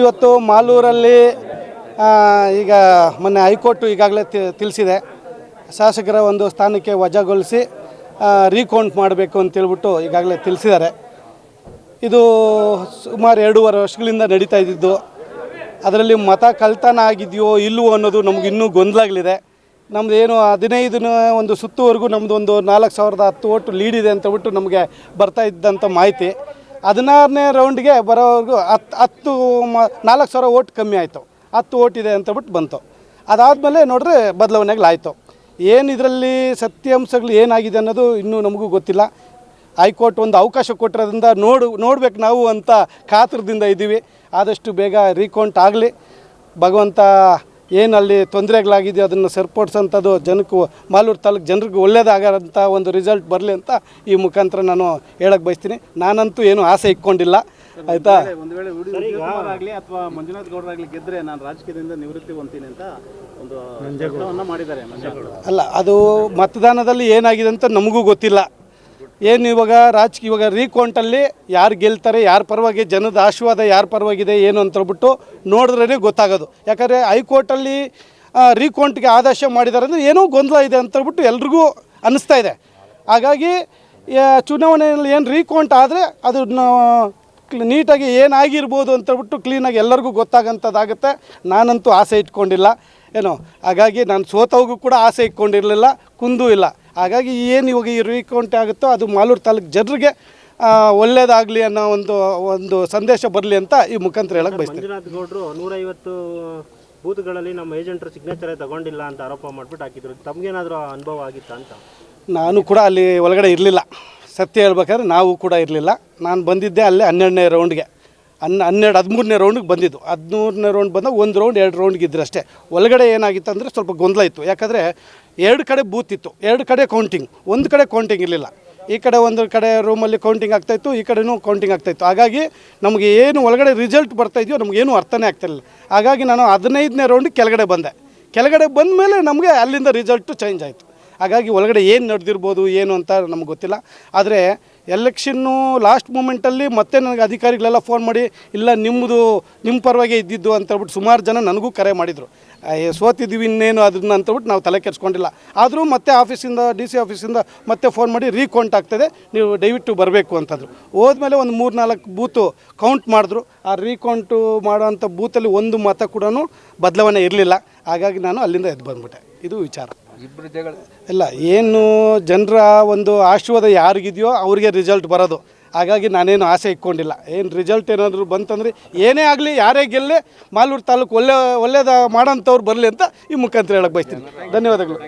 ಇವತ್ತು ಮಾಲೂರಲ್ಲಿ ಈಗ ಮೊನ್ನೆ ಹೈಕೋರ್ಟು ಈಗಾಗಲೇ ತಿಳಿಸಿದೆ. ಶಾಸಕರ ಒಂದು ಸ್ಥಾನಕ್ಕೆ ವಜಾಗೊಳಿಸಿ ರೀಕೌಂಟ್ ಮಾಡಬೇಕು ಅಂತೇಳ್ಬಿಟ್ಟು ಈಗಾಗಲೇ ತಿಳಿಸಿದ್ದಾರೆ. ಇದು ಸುಮಾರು ಎರಡೂವರೆ ವರ್ಷಗಳಿಂದ ನಡೀತಾ ಇದ್ದಿದ್ದು. ಅದರಲ್ಲಿ ಮತ ಕಳ್ತನ ಆಗಿದೆಯೋ ಇಲ್ಲವೋ ಅನ್ನೋದು ನಮ್ಗೆ ಇನ್ನೂ ಗೊಂದಲಾಗಲಿದೆ. ನಮ್ಮದು ಏನು ಹದಿನೈದು ಒಂದು ಸುತ್ತುವರೆಗೂ ನಮ್ಮದು ಒಂದು ನಾಲ್ಕು ಸಾವಿರದ ಹತ್ತು ಓಟು ಲೀಡ್ ಇದೆ ಅಂತ ಬಿಟ್ಟು ನಮಗೆ ಬರ್ತಾ ಇದ್ದಂಥ ಮಾಹಿತಿ. ಹದಿನಾರನೇ ರೌಂಡ್ಗೆ ಬರೋವರೆಗೂ ಹತ್ತು ಹತ್ತು ಮ, ನಾಲ್ಕು ಸಾವಿರ ಓಟ್ ಕಮ್ಮಿ ಆಯಿತು. ಹತ್ತು ಓಟ್ ಇದೆ ಅಂತ ಬಿಟ್ಟು ಬಂತು. ಅದಾದಮೇಲೆ ನೋಡಿದ್ರೆ ಬದಲಾವಣೆಗಳಾಯಿತು. ಏನು ಇದರಲ್ಲಿ ಸತ್ಯಾಂಶಗಳು ಏನಾಗಿದೆ ಅನ್ನೋದು ಇನ್ನೂ ನಮಗೂ ಗೊತ್ತಿಲ್ಲ. ಹೈಕೋರ್ಟ್ ಒಂದು ಅವಕಾಶ ಕೊಟ್ಟಿರೋದ್ರಿಂದ ನೋಡು, ನೋಡ್ಬೇಕು ನಾವು ಅಂತ ಕಾತರದಿಂದ ಇದ್ದೀವಿ. ಆದಷ್ಟು ಬೇಗ ರೀಕೌಂಟ್ ಆಗಲಿ. ಭಗವಂತ ಏನು ಅಲ್ಲಿ ತೊಂದರೆಗಳಾಗಿದೆಯೋ ಅದನ್ನು ಸರಿಪಡಿಸೋಂಥದ್ದು ಜನಕ್ಕೂ ಮಾಲೂರು ತಾಲೂಕು ಜನರಿಗೆ ಒಳ್ಳೆಯದಾಗಂಥ ಒಂದು ರಿಸಲ್ಟ್ ಬರಲಿ ಅಂತ ಈ ಮುಖಾಂತರ ನಾನು ಹೇಳಕ್ಕೆ ಬಯಸ್ತೀನಿ. ನಾನಂತೂ ಏನು ಆಸೆ ಇಟ್ಕೊಂಡಿಲ್ಲ. ಆಯಿತಾ? ಒಂದು ವೇಳೆ ಆಗಲಿ ಅಥವಾ ಮಂಜುನಾಥ್ ಗೌಡರಾಗಲಿ ಗೆದ್ದರೆ ನಾನು ರಾಜಕೀಯದಿಂದ ನಿವೃತ್ತಿ ಹೊಂತೀನಿ ಅಂತ ಒಂದು ಮಾಡಿದ್ದಾರೆ ಅಲ್ಲ ಅದು ಮತದಾನದಲ್ಲಿ ಏನಾಗಿದೆ ಅಂತ ನಮಗೂ ಗೊತ್ತಿಲ್ಲ. ಏನು ಇವಾಗ ರಾಜಕೀಯ ಇವಾಗ ರೀಕೌಂಟಲ್ಲಿ ಯಾರು ಗೆಲ್ತಾರೆ, ಯಾರ ಪರವಾಗಿ ಜನದ ಆಶೀರ್ವಾದ ಯಾರ ಪರವಾಗಿದೆ, ಏನು ಅಂತ ಹೇಳ್ಬಿಟ್ಟು ನೋಡಿದ್ರೇ ಗೊತ್ತಾಗೋದು. ಯಾಕಂದರೆ ಹೈಕೋರ್ಟಲ್ಲಿ ರೀಕೌಂಟ್ಗೆ ಆದೇಶ ಮಾಡಿದ್ದಾರೆ ಅಂದರೆ ಏನೋ ಗೊಂದಲ ಇದೆ ಅಂತ ಹೇಳ್ಬಿಟ್ಟು ಎಲ್ರಿಗೂ ಅನ್ನಿಸ್ತಾ ಇದೆ. ಹಾಗಾಗಿ ಚುನಾವಣೆಯಲ್ಲಿ ಏನು ರೀಕೌಂಟ್ ಆದರೆ ಕ್ಲಿ- ನೀಟಾಗಿ ಏನಾಗಿರ್ಬೋದು ಅಂತ ಹೇಳ್ಬಿಟ್ಟು ಕ್ಲೀನಾಗಿ ಎಲ್ಲರಿಗೂ ಗೊತ್ತಾಗಂಥದ್ದಾಗುತ್ತೆ ನಾನಂತೂ ಆಸೆ ಇಟ್ಕೊಂಡಿಲ್ಲ. ಏನೋ, ಹಾಗಾಗಿ ನಾನು ಸೋತವಾಗೂ ಕೂಡ ಆಸೆ ಇಟ್ಕೊಂಡಿರಲಿಲ್ಲ, ಕುಂದೂ ಇಲ್ಲ. ಹಾಗಾಗಿ ಏನು ಇವಾಗ ಈ ರೀಕೌಂಟ್ ಆಗುತ್ತೋ ಅದು ಮಾಲೂರು ತಾಲೂಕು ಜನರಿಗೆ ಒಳ್ಳೇದಾಗಲಿ ಅನ್ನೋ ಒಂದು ಒಂದು ಸಂದೇಶ ಬರಲಿ ಅಂತ ಈ ಮುಖಾಂತರ ಹೇಳಕ್ಕೆ ಬಯಸ್ತೀನಿ. ಮಂಜುನಾಥ್ ಗೌಡ್ರು ನೂರೈವತ್ತು ಬೂತ್ಗಳಲ್ಲಿ ನಮ್ಮ ಏಜೆಂಟ್ರು ಸಿಗ್ನೇಚರ್ ತಗೊಂಡಿಲ್ಲ ಅಂತ ಆರೋಪ ಮಾಡಿಬಿಟ್ಟು ಹಾಕಿದ್ರು. ತಮಗೇನಾದರೂ ಅನುಭವ ಆಗಿತ್ತಾ ಅಂತ? ನಾನು ಕೂಡ ಅಲ್ಲಿ ಒಳಗಡೆ ಇರಲಿಲ್ಲ. ಸತ್ಯ ಹೇಳ್ಬೇಕಾದ್ರೆ ನಾವು ಕೂಡ ಇರಲಿಲ್ಲ. ನಾನು ಬಂದಿದ್ದೆ ಅಲ್ಲೇ ಹನ್ನೆರಡನೇ ರೌಂಡ್ಗೆ ಹನ್ನ ಹನ್ನೆರಡು ಹದಿಮೂರನೇ ರೌಂಡ್ಗೆ ಬಂದಿದ್ದು. ಹದಿಮೂರನೇ ರೌಂಡ್ ಬಂದಾಗ ಒಂದು ರೌಂಡ್ ಎರಡು ರೌಂಡ್ಗೆ ಇದ್ರೆ ಅಷ್ಟೇ. ಒಳಗಡೆ ಏನಾಗಿತ್ತು ಅಂದರೆ ಸ್ವಲ್ಪ ಗೊಂದಲ ಇತ್ತು. ಯಾಕಂದರೆ ಎರಡು ಕಡೆ ಬೂತ್ ಇತ್ತು. ಎರಡು ಕಡೆ ಕೌಂಟಿಂಗ್ ಒಂದು ಕಡೆ ಕೌಂಟಿಂಗ್ ಇರಲಿಲ್ಲ. ಈ ಕಡೆ ಒಂದು ಕಡೆ ರೂಮಲ್ಲಿ ಕೌಂಟಿಂಗ್ ಆಗ್ತಾಯಿತ್ತು ಈ ಕಡೆನೂ ಕೌಂಟಿಂಗ್ ಆಗ್ತಾಯಿತ್ತು ಹಾಗಾಗಿ ನಮಗೆ ಏನು ಒಳಗಡೆ ರಿಸಲ್ಟ್ ಬರ್ತಾಯಿದೆಯೋ ನಮಗೇನು ಅರ್ಥನೇ ಆಗ್ತಿರಲಿಲ್ಲ ಹಾಗಾಗಿ ನಾನು ಹದಿನೈದನೇ ರೌಂಡ್ ಕೆಳಗಡೆ ಬಂದೆ. ಕೆಳಗಡೆ ಬಂದ ಮೇಲೆ ನಮಗೆ ಅಲ್ಲಿಂದ ರಿಸಲ್ಟು ಚೇಂಜ್ ಆಯಿತು. ಹಾಗಾಗಿ ಒಳಗಡೆ ಏನು ನಡೆದಿರ್ಬೋದು, ಏನು ಅಂತ ನಮ್ಗೆ ಗೊತ್ತಿಲ್ಲ. ಆದರೆ ಎಲೆಕ್ಷನ್ನು ಲಾಸ್ಟ್ ಮೂಮೆಂಟಲ್ಲಿ ಮತ್ತೆ ನನಗೆ ಅಧಿಕಾರಿಗಳೆಲ್ಲ ಫೋನ್ ಮಾಡಿ, ಇಲ್ಲ, ನಿಮ್ಮದು, ನಿಮ್ಮ ಪರವಾಗಿ ಇದ್ದಿದ್ದು ಅಂತ ಹೇಳ್ಬಿಟ್ಟು ಸುಮಾರು ಜನ ನನಗೂ ಕರೆ ಮಾಡಿದರು. ಸೋತಿದ್ದೀವಿ ಇನ್ನೇನು ಅದನ್ನ ಅಂತೇಳ್ಬಿಟ್ಟು ನಾವು ತಲೆ ಕೆಡಿಸ್ಕೊಂಡಿಲ್ಲ. ಆದರೂ ಮತ್ತೆ ಆಫೀಸಿಂದ, ಡಿ ಸಿ ಆಫೀಸಿಂದ ಮತ್ತೆ ಫೋನ್ ಮಾಡಿ ರೀಕೌಂಟ್ ಆಗ್ತದೆ, ನೀವು ದಯವಿಟ್ಟು ಬರಬೇಕು ಅಂತಂದರು. ಹೋದ್ಮೇಲೆ ಒಂದು ಮೂರು ನಾಲ್ಕು ಬೂತು ಕೌಂಟ್ ಮಾಡಿದ್ರು. ಆ ರೀಕೌಂಟು ಮಾಡೋವಂಥ ಬೂತಲ್ಲಿ ಒಂದು ಮತ ಕೂಡ ಬದಲಾವಣೆ ಇರಲಿಲ್ಲ. ಹಾಗಾಗಿ ನಾನು ಅಲ್ಲಿಂದ ಎದ್ದು ಬಂದ್ಬಿಟ್ಟೆ. ಇದು ವಿಚಾರ. ಇಲ್ಲ, ಏನು ಜನರ ಒಂದು ಆಶೀರ್ವಾದ ಯಾರಿಗಿದೆಯೋ ಅವ್ರಿಗೆ ರಿಸಲ್ಟ್ ಬರೋದು. ಹಾಗಾಗಿ ನಾನೇನು ಆಸೆ ಇಟ್ಕೊಂಡಿಲ್ಲ. ಏನು ರಿಸಲ್ಟ್ ಏನಾದರೂ ಬಂತಂದರೆ ಏನೇ ಆಗಲಿ, ಯಾರೇ ಗೆಲ್ಲಿ, ಮಾಲೂರು ತಾಲೂಕು ಒಳ್ಳೆ ಒಳ್ಳೇದ ಮಾಡೋಂಥವ್ರು ಬರಲಿ ಅಂತ ಈ ಮುಖಾಂತರ ಹೇಳಕ್ಕೆ ಬಯಸ್ತೀನಿ. ಧನ್ಯವಾದಗಳು.